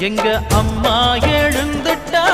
எங்க அம்மா எழுந்துட்டா?